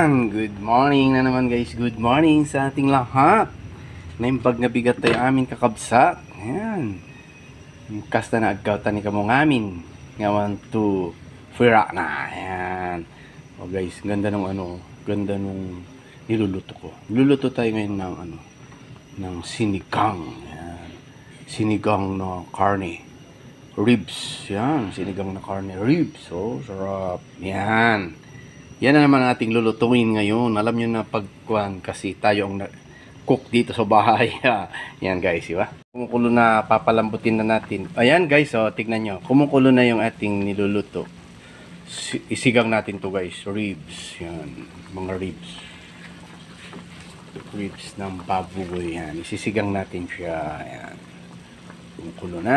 Yan, good morning na naman guys. Good morning sa ating lahat. Naimpag nga bigat tayo amin kakabsat. Yan. Yung Kasta na agkautan ni kamo ngamin. Ngawan to fira na. Yan. O guys, ganda nung ano, ganda nung niluluto ko. Luluto tayo ngayon ng ano, ng sinigang. Yan. Sinigang na karne. Ribs. Yan, sinigang na karne. Ribs. Oh, sarap. Yan. Yan na naman ating lulutuin ngayon. Alam nyo na pagkuhan kasi tayo ang cook dito sa bahay. Yan guys, di ba? Kumukulo na, papalambutin na natin. Ayan guys, oh, tignan nyo. Kumukulo na yung ating niluluto. Si- isigang natin to guys. Ribs. Yan. Mga ribs. Ribs ng baboy. Yan. Isisigang natin siya. Yan. Kumukulo na.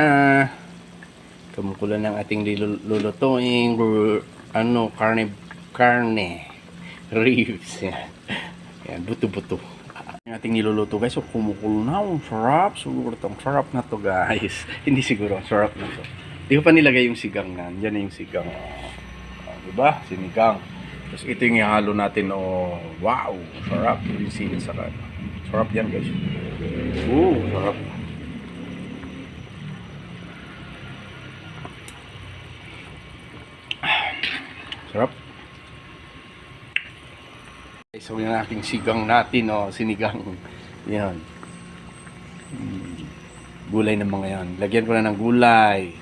Kumukulo na ang ating lulutuin. Ano, karne karne. Ribs. Yan. Buto-buto. Yung ating niluluto guys, so kumukulo na. Ang sarap. Siguro tong sarap na to guys. Hindi siguro, ang sarap na to. Di ko pa nilagay yung sigang na. Yan na yung sigang. Oh, diba? Sinigang. Tapos ito yung ihalo natin. Oh, wow. Sarap. Yung sili sa kan. Sarap yan guys. Oo, sarap. Sarap. Okay, so yung aking sigang natin, oh, sinigang. Yan. Mm, Gulay ng mga yan. Lagyan ko na ng gulay.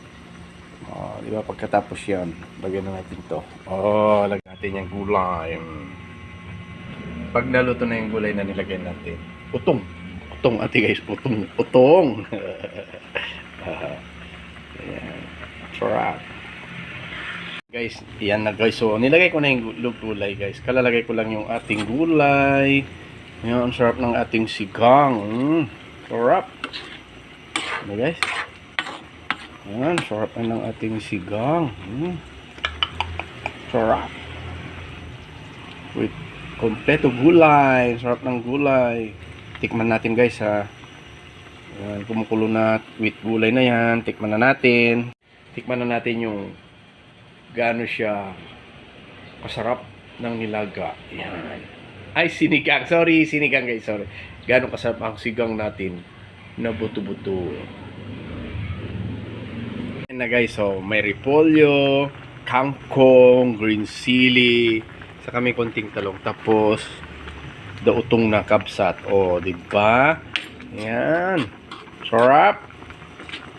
Oh, di ba pagkatapos yan, lagyan na natin to. Oh, lagyan natin yung gulay. Pag naluto na yung gulay na nilagay natin, utong. Utong, ate guys, utong. Utong. Ayan. Sarap. Guys, yan na guys. So, nilagay ko na yung gu- gulay guys. Kalalagay ko lang yung ating gulay. Yan, ang sarap ng ating sigang. Mm, sarap. Ano guys? Yan, sarap na ng ating sigang. Mm. Sarap. With kompleto gulay. Sarap ng gulay. Tikman natin guys ha. Yan, kumukulo na with gulay na yan. Tikman na natin. Tikman na natin yung gaano siya kasarap ng nilaga. Yan. Ay, sinigang. Sorry, sinigang guys. Sorry. Gaano kasarap ang sigang natin na buto-buto. Yan na guys. So, may repolyo, kangkong, green chili, saka may konting talong. Tapos, dautong na kabsat. O, di ba? Yan. Sarap.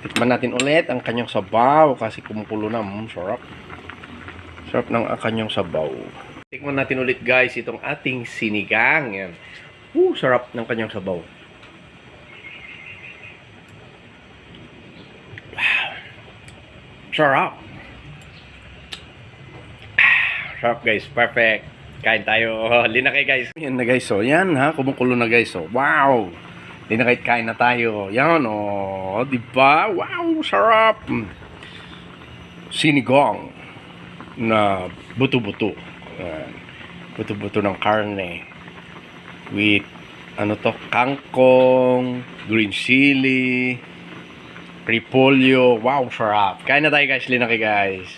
Tikman natin ulit ang kanyang sabaw kasi kumukulo na. Mm, sarap. Sarap ng ah, kanyang sabaw. Tikman natin ulit guys itong ating sinigang. Yan. Woo, sarap ng kanyang sabaw. Wow. Sarap. Sarap guys, perfect. Kain tayo. Linakay guys. Yan na guys, so yan ha, kumukulo na guys. So, wow. Linakay kain na tayo. Yan oh, 'di ba? Wow, sarap. Sinigang na buto-buto. Buto-buto ng karne. With, ano to, kangkong, green chili, repolyo. Wow, sarap. Kain na tayo guys, linaki guys.